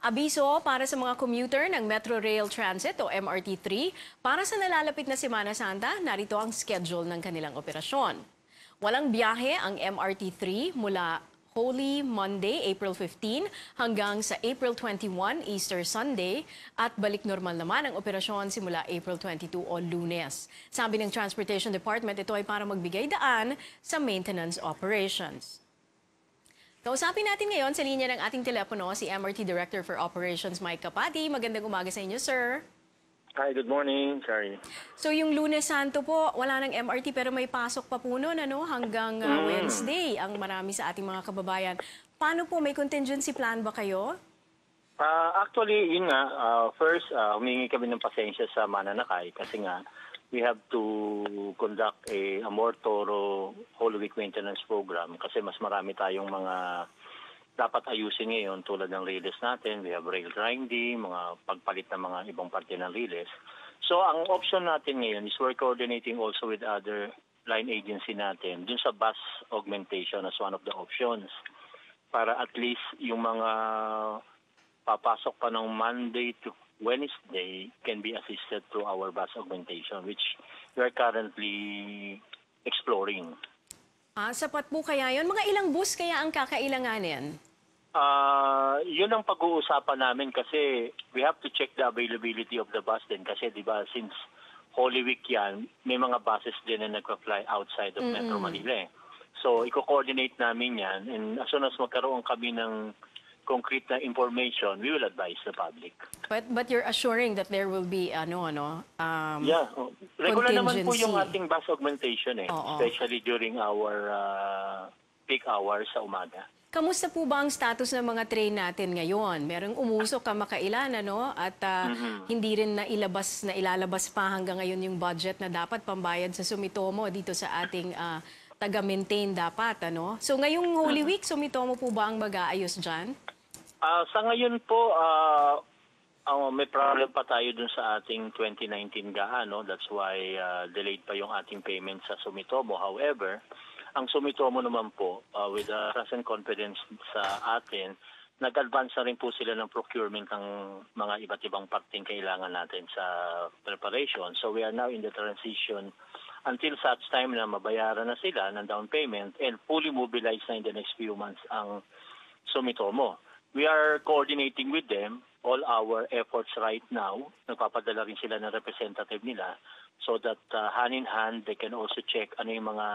Abiso para sa mga commuter ng Metro Rail Transit o MRT3 para sa nalalapit na Semana Santa, narito ang schedule ng kanilang operasyon. Walang biyahe ang MRT3 mula Holy Monday, April 15 hanggang sa April 21, Easter Sunday at balik normal naman ang operasyon simula April 22 o Lunes. Sabi ng Transportation Department, ito ay para magbigay daan sa maintenance operations. Kausapin natin ngayon sa linya ng ating telepono si MRT Director for Operations Mike Kapati. Magandang umaga sa inyo, sir. Hi, good morning. Sorry. So yung Lunes Santo po, wala ng MRT pero may pasok pa po noon ano, hanggang uh, Wednesday ang marami sa ating mga kababayan. Paano po, may contingency plan ba kayo? Uh, actually, yun nga, uh, first, uh, humingi kami ng pasensya sa mananakay kasi nga, we have to conduct a, a more thorough Holy Week maintenance program kasi mas marami tayong mga dapat ayusin ngayon tulad ng relays natin. We have rail grinding, mga pagpalit ng mga ibang parte ng relays. So ang option natin ngayon is we're coordinating also with other line agency natin dun sa bus augmentation as one of the options para at least yung mga papasok pa ng Monday to Wednesday can be assisted through our bus augmentation, which we are currently exploring. Ah, sapat po kaya yon Mga ilang bus kaya ang kakailanganin? Uh, yun ang pag-uusapan namin kasi we have to check the availability of the bus din kasi di ba since Holy Week yan, may mga buses din na nagpa-fly outside of Metro Manila. Eh. So, i-coordinate namin yan and as soon as magkaroon kami ng concrete na information, we will advise the public. But but you're assuring that there will be ano ano um, Yeah. oh, Regular naman po yung ating bus augmentation eh, Oo. especially during our uh, peak hours sa umaga. Kamusta po ba ang status ng mga train natin ngayon? Merong umusok kamakailan ano at ah, hindi rin na ilabas na ilalabas pa hanggang ngayon yung budget na dapat pambayad sa Sumitomo dito sa ating ah, taga-maintain dapat ano. So ngayong Holy Week Sumitomo po ba ang mag-aayos diyan? Ah, sa ngayon po, ah, ah, may problem pa tayo dun sa ating 2019 GAA, no? That's why ah, delayed pa yung ating payment sa Sumitomo. However, ang Sumitomo naman po, ah, with the trust and confidence sa atin, nag-advance na rin po sila ng procurement ng mga iba't ibang parting kailangan natin sa preparation. So we are now in the transition until such time na mabayaran na sila ng down payment and fully mobilized na in the next few months ang Sumitomo. We are coordinating with them all our efforts right now. Nagpapadala rin sila ng representative nila so that uh, hand in hand they can also check ano yung mga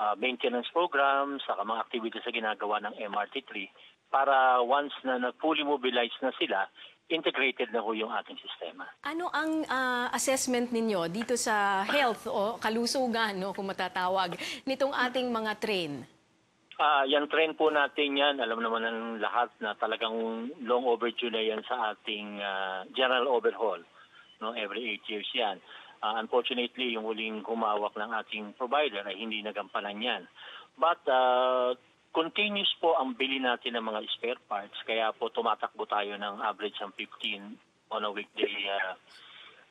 uh, maintenance programs, saka mga activities na ginagawa ng MRT3 para once na nag-fully mobilized na sila, integrated na ho yung ating sistema. Ano ang ah, assessment ninyo dito sa health o kalusugan no kung matatawag nitong ating mga train? Ah, yan trend po natin yan, alam naman ng lahat na talagang long overdue na yan sa ating ah, general overhaul. No, every eight years yan. Ah, unfortunately, yung huling humawak ng ating provider ay hindi nagampanan yan. But ah, continuous po ang bili natin ng mga spare parts, kaya po tumatakbo tayo ng average ng 15 on a weekday ah,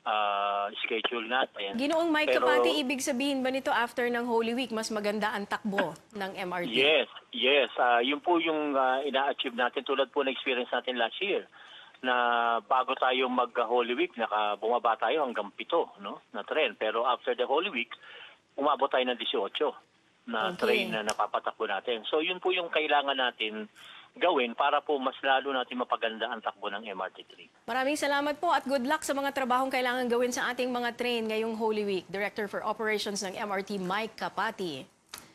ah, schedule natin. Ginoong Mike Pero- Kapati, ibig sabihin ba nito after ng Holy Week, mas maganda ang takbo ng MRT? Yes, yes. Ah, yun po yung ah, ina-achieve natin tulad po ng experience natin last year na bago tayo mag-Holy Week, naka, bumaba tayo hanggang pito no, na tren. Pero after the Holy Week, umabot tayo ng 18 na Okay. train na napapatakbo natin. So yun po yung kailangan natin gawin para po mas lalo natin mapaganda ang takbo ng MRT3. Maraming salamat po at good luck sa mga trabahong kailangan gawin sa ating mga train ngayong Holy Week. Director for Operations ng MRT, Mike Kapati.